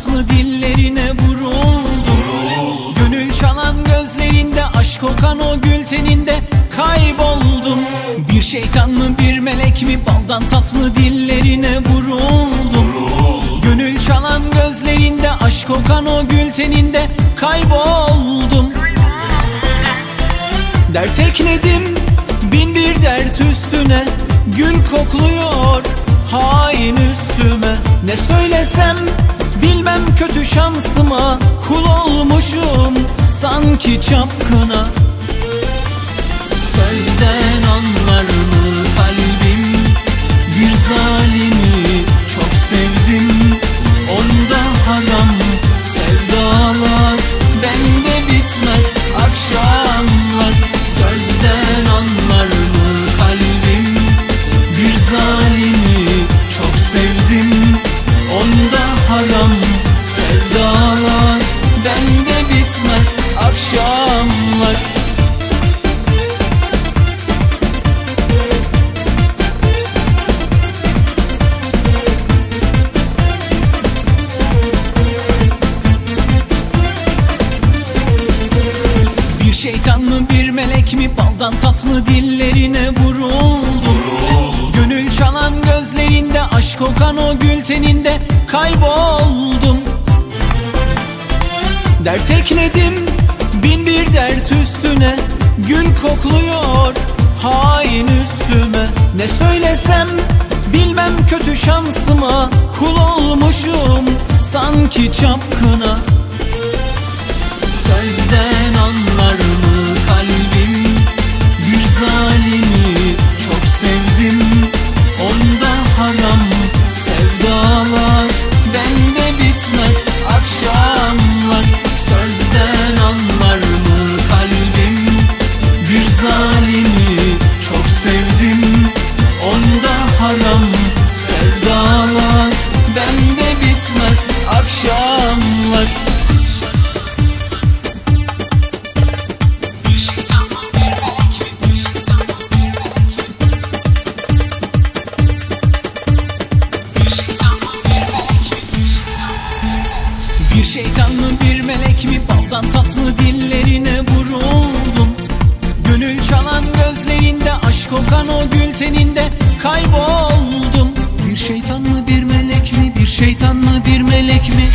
tatlı dillerine vuruldum Gönül çalan gözlerinde aşk kokan o gül teninde kayboldum. Bir şeytan mı bir melek mi? Baldan tatlı dillerine vuruldum. Gönül çalan gözlerinde aşk kokan o gül teninde kayboldum. Dert ekledim bin bir dert üstüne. Gül kokluyor hain üstüme Ne söylesem bilmem kötü şansıma Kul olmuşum sanki çapkına. Sözden şeytan mı bir melek mi? Baldan tatlı dillerine vuruldum Gönül çalan gözlerinde aşk kokan o gül teninde kayboldum. Dert ekledim bin bir dert üstüne. Gül kokluyor hain üstüme. Ne söylesem bilmem kötü şansıma Kul olmuşum. Sanki çapkına Mı bir melek mi? Baldan tatlı dillerine vuruldum Gönül çalan gözlerinde aşk kokan o gül teninde kayboldum Bir şeytan mı bir melek mi? Bir şeytan mı bir melek mi?